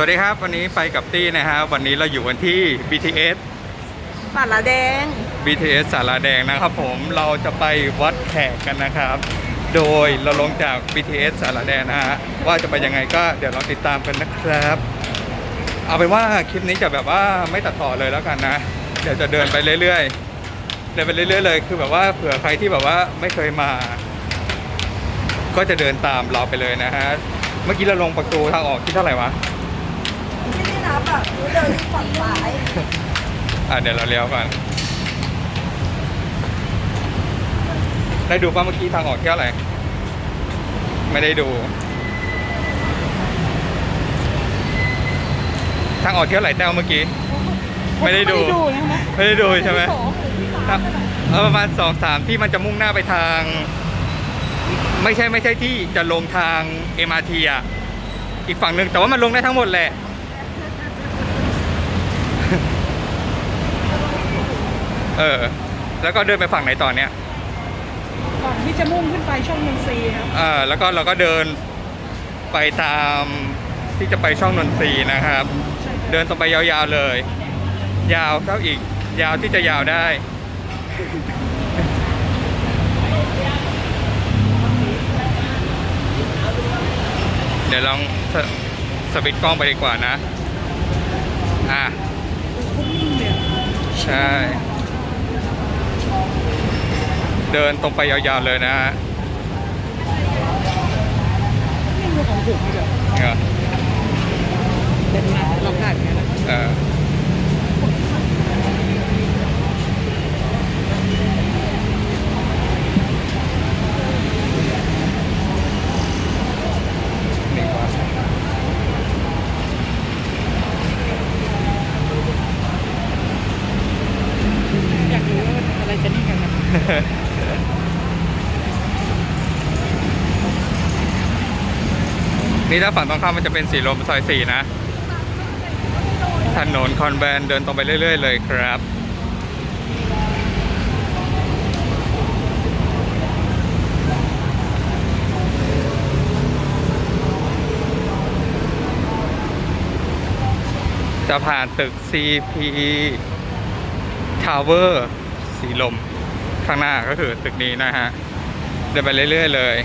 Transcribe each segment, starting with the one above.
สวัสดีครับ วันนี้ไปกับตี้นะฮะวันนี้เราอยู่กันที่ BTS ปัดละแดง BTS สาราแดงนะครับผมเราจะไปวัดแขกกันนะครับ โดยเราลงจาก BTS สาราแดงนะฮะว่าจะไปยังไงก็เดี๋ยวเราติดตามกันนะครับ เอาเป็นว่าคลิปนี้จะแบบว่าไม่ตัดต่อเลยแล้วกันนะ เดี๋ยวจะเดินไปเรื่อยๆเดินไปเรื่อยๆเลยคือแบบว่าเผื่อใครที่แบบว่าไม่เคยมา ก็จะเดินตามเราไปเลยนะฮะเมื่อกี้เราลงประตูทางออกที่เท่าไหร่วะ ที่นี่นับอะหนูเดินฝั่งซ้ายอะเดี๋ยวเราเลี้ยวก่อนได้ดูป่ะเมื่อกี้ทางออกเที่ยวอะไร ไม่ได้ดู ทางออกเที่ยวไหลแต้วเมื่อกี้ ไม่ได้ดู ไม่ได้ดูใช่ไหมสองหรือที่สามเออประมาณสองสามที่มันจะมุ่งหน้าไปทาง ไม่ใช่ไม่ใช่ที่จะลงทาง MRT อะ อีกฝั่งหนึ่งแต่ว่ามันลงได้ทั้งหมดแหละ เออ แล้วก็เดินไปฝั่งไหนต่อเนี่ยฝั่งที่จะมุ่งขึ้นไปช่องนนทรีย์ครับเออแล้วก็เราก็เดินไปตามที่จะไปช่องนนทรีย์นะครับ ใช่ครับเดินตรงไปยาวๆเลย ยาวเท่าอีก ยาวที่จะยาวได้ เดี๋ยวลองสสวิตช์กล้องไปดีกว่านะ อะพุ่งเนี่ย ใช่ เดินตรงไปยาวๆเลยนะฮะนี่คือของผมเลยเออเป็นมาเราผ่านกันนะเออนี่วะอยากรู้ว่าอะไรจะนี่กันนะ นี่ถ้าฝั่งตรงข้ามมันจะเป็นสีลมซอยสี่นะ ถนนคอนแวนเดินตรงไปเรื่อย ๆ เลยครับจะผ่านตึก CP Tower สีลม ข้างหน้าก็คือตึกนี้นะฮะ เดินไปเรื่อย ๆ เลย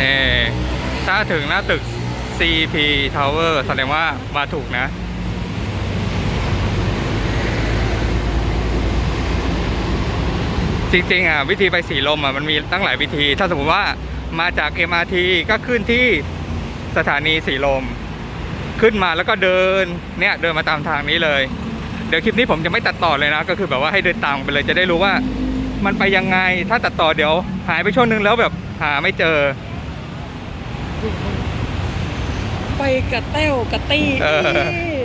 เอถ้าถึงหน้าตึก CP Tower แสดงว่ามาถูกนะ จริงๆอะวิธีไปสีลมอะมันมีตั้งหลายวิธี ถ้าสมมติว่ามาจาก MRT ก็ขึ้นที่สถานีสีลม ขึ้นมาแล้วก็เดินเนี่ยเดินมาตามทางนี้เลย เดี๋ยวคลิปนี้ผมจะไม่ตัดต่อเลยนะ ก็คือแบบว่าให้เดินตามไปเลยจะได้รู้ว่ามันไปยังไงถ้าตัดต่อเดี๋ยว หายไปช่วงนึงแล้วแบบหาไม่เจอ ไปกับเต้วกับตี้เอ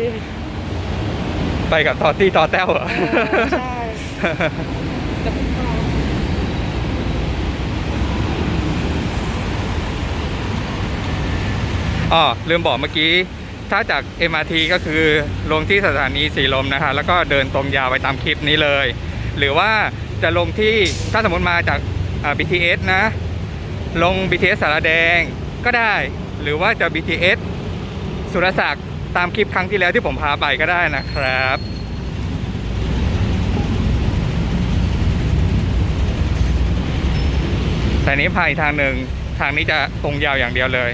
อ ไปกับตอตี้ตอแต้วเหรอเออใช่แต่ผมก็อ๋อลืมบอกเมื่อกี้ ถ้าจาก MRT ก็คือลงที่สถานีสีลมนะคะ แล้วก็เดินตรงยาวไปตามคลิปนี้เลย หรือว่าจะลงที่ถ้าสมมติมาจากอ่า BTS นะ ลง BTS สารแดง ก็ได้ หรือว่าจะ BTS สุรศักดิ์ตามคลิปครั้งที่แล้วที่ผมพาไปก็ได้นะครับ แต่นี้พาอีกทางหนึ่งทางนี้จะตรงยาวอย่างเดียวเลย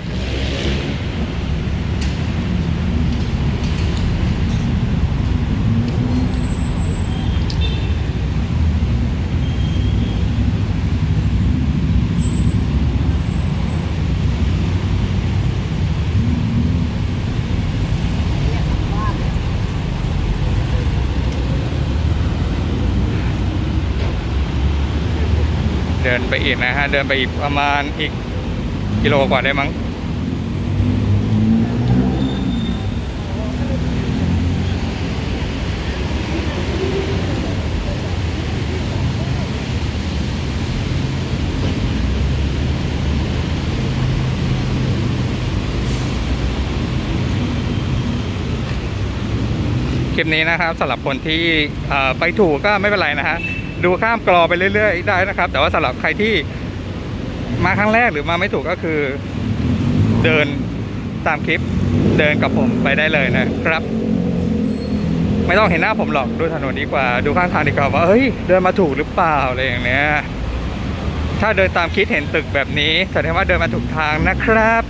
เดินไปอีกนะฮะ เดินไปอีกประมาณอีกกิโลกว่าได้มั้งคลิปนี้นะครับสำหรับคนที่ไปถูกก็ไม่เป็นไรนะฮะ ดูข้ามกรอไปเรื่อยๆได้นะครับ แต่ว่าสำหรับใครที่มาครั้งแรกหรือมาไม่ถูกก็คือ เดินตามคลิปเดินกับผมไปได้เลยนะครับ ไม่ต้องเห็นหน้าผมหรอกดูถนนดีกว่า ดูข้างทางดีกว่าว่าเฮ้ยเดินมาถูกหรือเปล่าอะไรอย่างเนี้ยถ้าเดินตามคิดเห็นตึกแบบนี้แสดงว่าเดินมาถูกทางนะครับ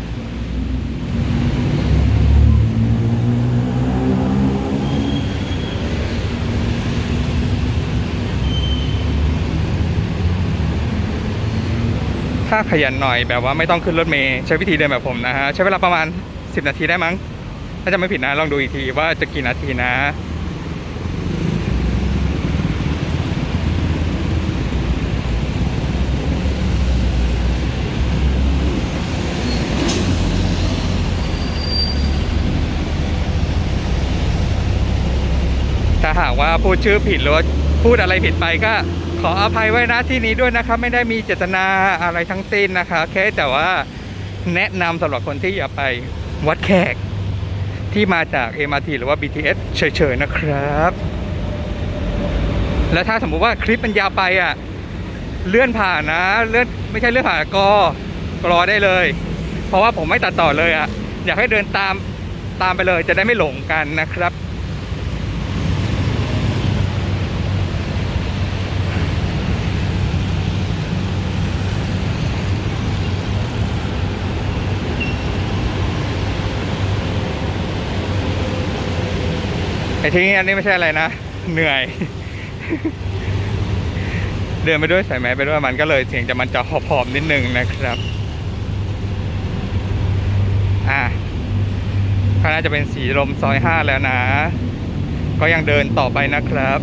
ถ้าขยันหน่อยแบบว่าไม่ต้องขึ้นรถเมล์ใช้วิธีเดินแบบผมนะฮะใช้เวลาประมาณ 10 นาทีได้มั้งถ้าจะไม่ผิดนะลองดูอีกทีว่าจะกี่นาทีนะถ้าหากว่าพูดชื่อผิดหรือว่าพูดอะไรผิดไปก็ ขออภัยไว้นะที่นี้ด้วยนะครับ ไม่ได้มีเจตนาอะไรทั้งสิ้นนะคะแค่แต่ว่าแนะนำสำหรับคนที่อยากไปวัดแขก ที่มาจาก MRT หรือว่า BTS เฉยๆนะครับ แล้วถ้าสมมุติว่าคลิปมันยาวไปอะ เลื่อนผ่านนะ เลื่อนไม่ใช่เลื่อนผ่านกอกรอได้เลย เพราะว่าผมไม่ตัดต่อเลยอะ อยากให้เดินตามตามไปเลยจะได้ไม่หลงกันนะครับ ไอ้ที่อันนี้ไม่ใช่อะไรนะ เหนื่อย เดินไปด้วยใส่แมสไปด้วยมันก็เลยเสียงจะมันจะหอบๆนิดนึงนะครับ อะก็น่าจะเป็นสีลมซอยห้าแล้วนะ ก็ยังเดินต่อไปนะครับ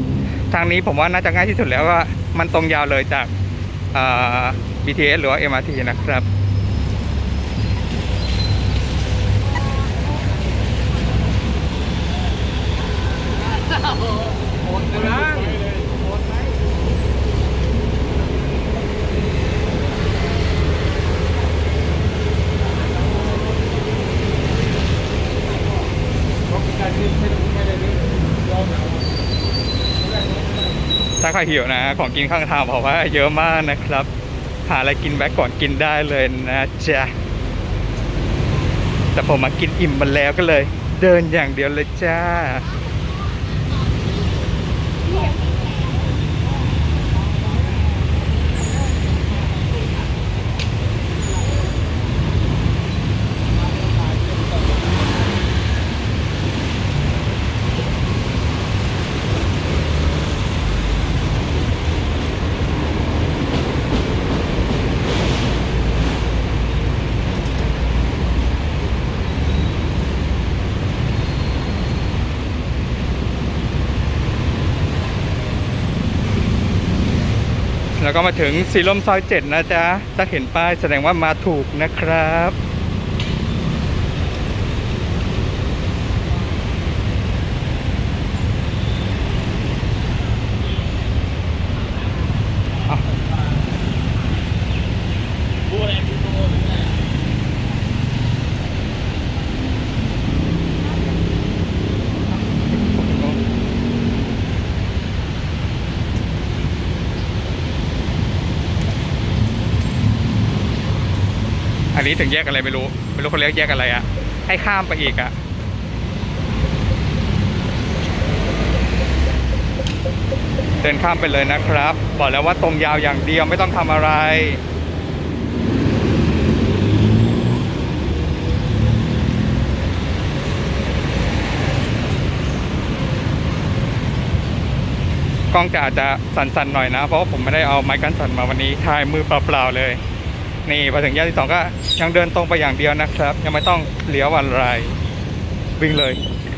ทางนี้ผมว่าน่าจะง่ายที่สุดแล้วว่ามันตรงยาวเลยจากา BTS หรือว่า MRT นะครับ ถ้าใครหิวนะ ของกินข้างทางบอกว่าเยอะมากนะครับ หาอะไรกินแวะก่อนกินได้เลยนะจ๊ะ แต่ผมมากินอิ่มมาแล้วก็เลย เดินอย่างเดียวเลยจ้า Yeah. แล้วก็มาถึงสีลมซอยเจ็ดนะจ๊ะ ถ้าเห็นป้ายแสดงว่ามาถูกนะครับ นนี้ถึงแยกอะไรไม่รู้ ไม่รู้เขาเรียกแยกอะไรอะให้ข้ามไปอีกอะเดินข้ามไปเลยนะครับ บอกแล้วว่าตรงยาวอย่างเดียวไม่ต้องทำอะไรกล้องจะอาจจะสั่นๆหน่อยนะ เพราะผมไม่ได้เอาไม้กันสั่นมาวันนี้ถ่ายมือเปล่าๆเลย นี่พอถึงแยกที่สองก็ยังเดินตรงไปอย่างเดียวนะครับ ยังไม่ต้องเลี้ยวอะไรวิ่งเลย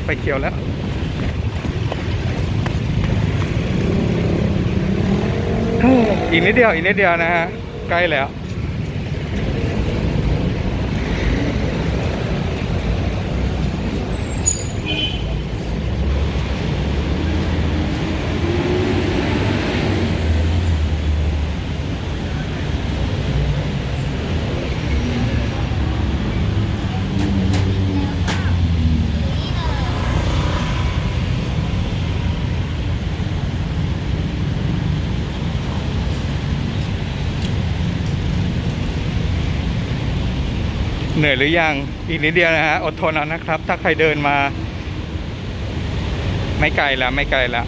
ไปเขียวแล้วอีกนิดเดียวอีกนิดเดียวนะฮะใกล้แล้ว เหนื่อยหรือยังอีกนิดเดียวนะฮะอดทนเอานะครับ ถ้าใครเดินมา ไม่ไกลละไม่ไกลละ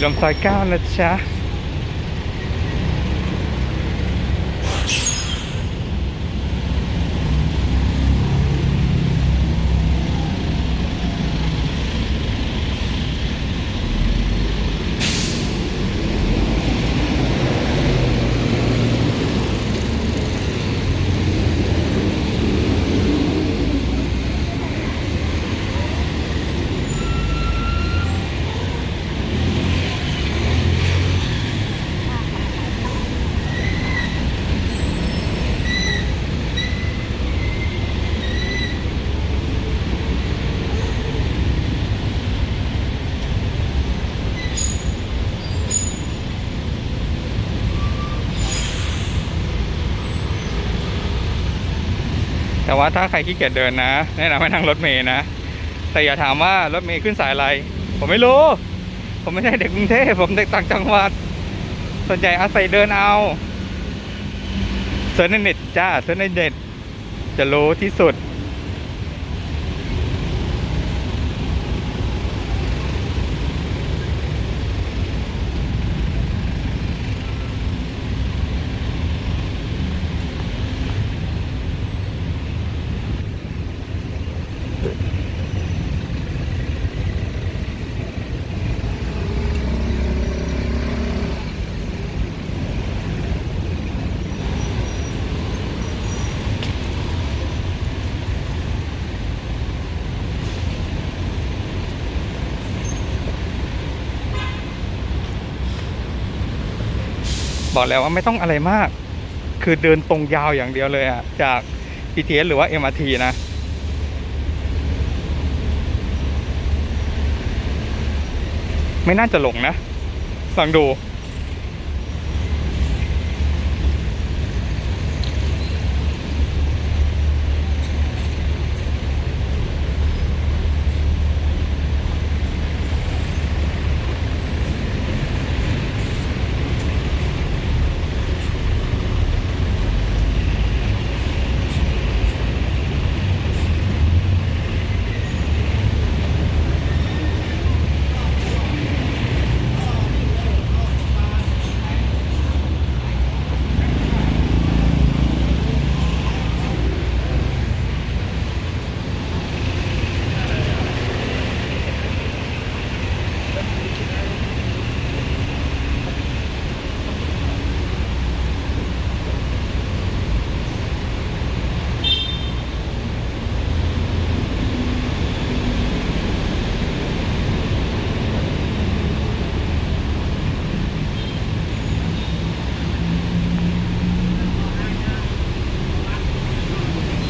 ีลมซอยเก้านะจ๊ะ แต่ว่าถ้าใครขี้เกียจเดินนะ แนะนำให้นั่งรถเมย์นะ แต่อย่าถามว่ารถเมย์ขึ้นสายอะไร ผมไม่รู้ ผมไม่ใช่เด็กกรุงเทพผมเด็กต่างจังหวัด ส่วนใหญ่อาศัยเดินเอาเซิร์ชในเน็ตจ้าเซิร์ชในเน็ตจะรู้ที่สุด บอกแล้วว่าไม่ต้องอะไรมาก คือเดินตรงยาวอย่างเดียวเลยอะจาก BTS หรือว่า MRT นะไม่น่าจะหลงนะลองดู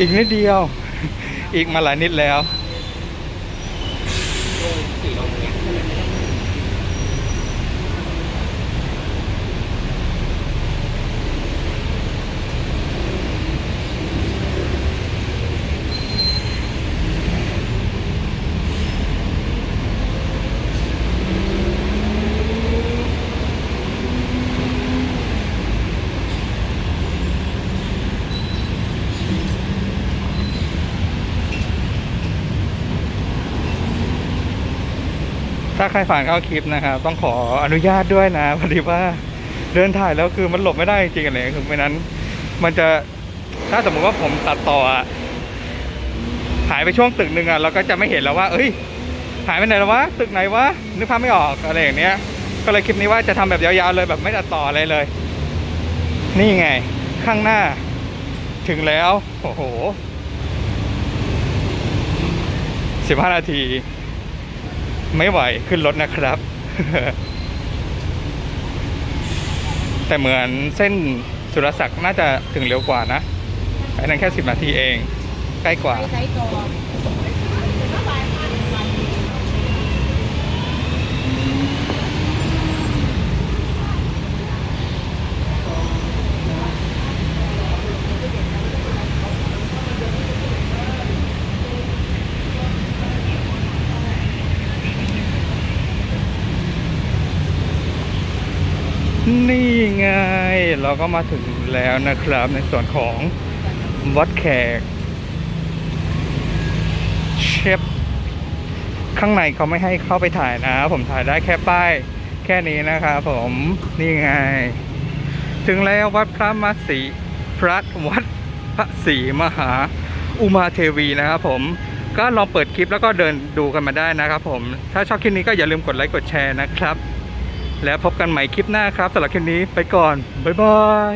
อีกนิดเดียว อีกมาหลายนิดแล้ว ถ้าใครผ่านเข้าคลิปนะครับ ต้องขออนุญาตด้วยนะพอดีว่าเดินถ่ายแล้วคือมันหลบไม่ได้จริงๆอะไรคือไม่นั้น มันจะถ้าสมมติว่าผมตัดต่อหายไปช่วงตึกหนึ่งอะเราก็จะไม่เห็นแล้วว่า เอ้ย หายไปไหนแล้ววะตึกไหนวะนึกภาพไม่ออกอะไรอย่างเนี้ย ก็เลยคลิปนี้ว่าจะทำแบบยาวๆเลยแบบไม่ตัดต่ออะไรเลย นี่ไง ข้างหน้า ถึงแล้ว โอ้โหสิบห้านาที ไม่ไหวขึ้นรถนะครับ แต่เหมือนเส้นสุรศักดิ์น่าจะถึงเร็วกว่านะไอ้นั่นแค่สิบนาทีเอง ใกล้กว่า ไปไซต์ต่อ นี่ไง เราก็มาถึงแล้วนะครับ ในส่วนของวัดแขก เชฟข้างในเขาไม่ให้เข้าไปถ่ายนะ ผมถ่ายได้แค่ป้าย แค่นี้นะครับผมนี่ไง ถึงแล้ววัดพระมาศรีพระวัดพระศรีมหาอุมาเทวีนะครับผมก็ลองเปิดคลิปแล้วก็เดินดูกันมาได้นะครับผม ถ้าชอบคลิปนี้ก็อย่าลืมกดไลค์กดแชร์นะครับ แล้วพบกันใหม่คลิปหน้าครับสำหรับคลิปนี้ไปก่อน บ๊ายบาย